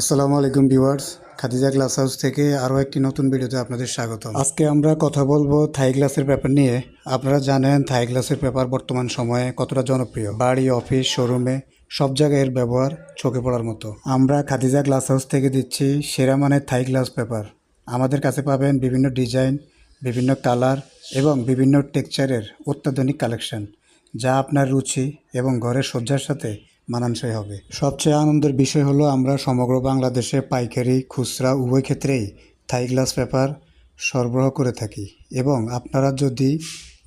আসসালামু আলাইকুম viewers, Khadija glass house থেকে আরও একটি নতুন ভিডিওতে আপনাদের স্বাগত আজকে আমরা কথা বলব থাই গ্লাসের পেপার নিয়ে। আপনারা জানেন থাই গ্লাসের পেপার বর্তমান সময়ে কতটা জনপ্রিয়? বাড়ি, অফিস, শোরুমে, সব জায়গায় এর ব্যবহার চোখে পড়ার মতো। আমরা খাদিজা গ্লাস হাউস থেকে দিচ্ছি সেরা মানের থাই গ্লাস পেপার। আমাদের কাছে পাবেন বিভিন্ন ডিজাইন, বিভিন্ন কালার এবং বিভিন্ন টেক্সচারের অত্যাধুনিক কালেকশন, যা আপনার রুচি এবং ঘরের সজ্জার সাথে মানানসই হবে। সবচেয়ে আনন্দের বিষয় হলো আমরা সমগ্র বাংলাদেশে পাইকারি, খুচরা উভয় ক্ষেত্রেই থাই গ্লাস পেপার সরবরাহ করে থাকি এবং আপনারা যদি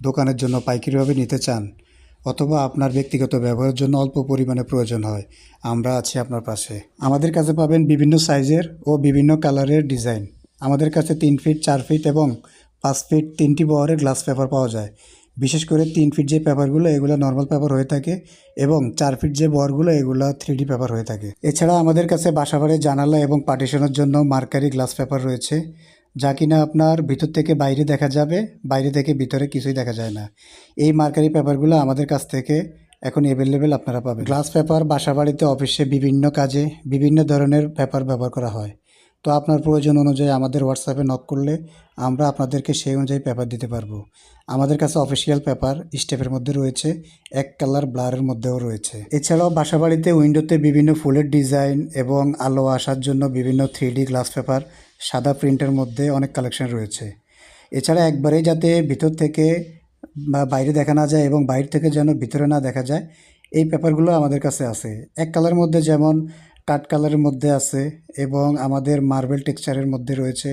দোকানের জন্য পাইকারিভাবে নিতে চান অথবা আপনার ব্যক্তিগত ব্যবহারের জন্য অল্প পরিমাণে প্রয়োজন হয়, আমরা আছি আপনার পাশে। আমাদের কাছে পাবেন বিভিন্ন সাইজের ও বিভিন্ন কালারের ডিজাইন। আমাদের কাছে তিন ফিট, চার ফিট এবং পাঁচ ফিট তিনটি বহরের গ্লাস পেপার পাওয়া যায়। বিশেষ করে তিন ফিট যে পেপারগুলো এগুলো নর্মাল পেপার হয়ে থাকে এবং চার ফিট যে বহরগুলো এগুলো থ্রি পেপার হয়ে থাকে। এছাড়া আমাদের কাছে বাসাবাড়ির জানালা এবং পার্টিশনের জন্য মার্কারি গ্লাস পেপার রয়েছে, যা কিনা আপনার ভিতর থেকে বাইরে দেখা যাবে, বাইরে থেকে ভিতরে কিছুই দেখা যায় না। এই মার্কারি পেপারগুলো আমাদের কাছ থেকে এখন অ্যাভেলেবেল আপনারা পাবেন। গ্লাস পেপার বাসাবাড়িতে অফিসে বিভিন্ন কাজে বিভিন্ন ধরনের পেপার ব্যবহার করা হয়। তো আপনার প্রয়োজন অনুযায়ী আমাদের হোয়াটসঅ্যাপে নক করলে আমরা আপনাদেরকে সেই অনুযায়ী পেপার দিতে পারব। আমাদের কাছে অফিসিয়াল পেপার স্টেপের মধ্যে রয়েছে, এক কালার ব্লারের মধ্যেও রয়েছে। এছাড়াও বাসাবাড়িতে উইন্ডোতে বিভিন্ন ফুলের ডিজাইন এবং আলো আসার জন্য বিভিন্ন থ্রি গ্লাস পেপার সাদা প্রিন্টের মধ্যে অনেক কালেকশন রয়েছে। এছাড়া একবারেই যাতে ভিতর থেকে বা বাইরে দেখা না যায় এবং বাইরে থেকে যেন ভিতরে না দেখা যায়, এই পেপারগুলো আমাদের কাছে আছে। এক কালারের মধ্যে যেমন কাঠ কালারের মধ্যে আছে এবং আমাদের মার্বেল টেক্সচারের মধ্যে রয়েছে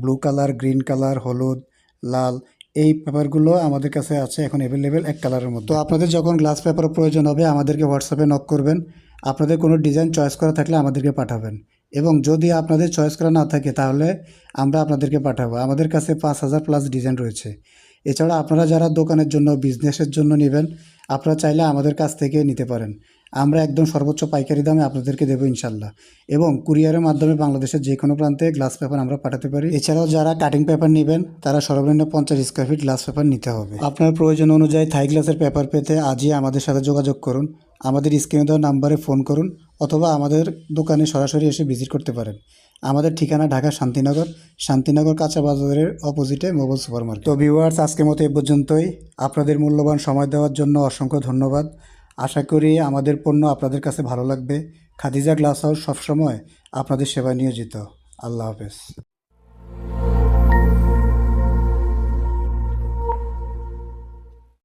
ব্লু কালার, গ্রিন কালার, হলুদ, লাল। এই পেপারগুলো আমাদের কাছে আছে, এখন অ্যাভেলেবেল এক কালারের মধ্যে। তো আপনাদের যখন গ্লাস পেপার প্রয়োজন হবে, আমাদেরকে হোয়াটসঅ্যাপে নক করবেন। আপনাদের কোনো ডিজাইন চয়েস করা থাকলে আমাদেরকে পাঠাবেন। এবং যদি আপনাদের চয়েস করা না থাকে, তাহলে আমরা আপনাদেরকে পাঠাবো। আমাদের কাছে পাঁচ হাজার প্লাস ডিজাইন রয়েছে। এছাড়া আপনারা যারা দোকানের জন্য বিজনেসের জন্য নেবেন, আপনারা চাইলে আমাদের কাছ থেকে নিতে পারেন। আমরা একদম সর্বোচ্চ পাইকারি দামে আপনাদেরকে দেবো ইনশাল্লাহ এবং কুরিয়ারের মাধ্যমে বাংলাদেশের যে কোনো প্রান্তে গ্লাস পেপার আমরা পাঠাতে পারি। এছাড়াও যারা কাটিং পেপার নেবেন, তারা সর্বনিম্ন পঞ্চাশ স্কোয়ার ফিট গ্লাস পেপার নিতে হবে। আপনার প্রয়োজন অনুযায়ী থাই গ্লাসের পেপার পেতে আজই আমাদের সাথে যোগাযোগ করুন। আমাদের স্ক্রিনে দেওয়া নাম্বারে ফোন করুন, অথবা আমাদের দোকানে সরাসরি এসে ভিজিট করতে পারেন। আমাদের ঠিকানা ঢাকা শান্তিনগর শান্তিনগর কাঁচা বাজারের অপোজিটে মোবাইল সুপার মার্কেট তো ভিউয়ার্স আজকের মতো এ পর্যন্তই। আপনাদের মূল্যবান সময় দেওয়ার জন্য অসংখ্য ধন্যবাদ। আশা করি আমাদের পণ্য আপনাদের কাছে ভালো লাগবে। খাদিজা গ্লাস হাউস সবসময় আপনাদের সেবায় নিয়োজিত। আল্লাহ হাফেজ।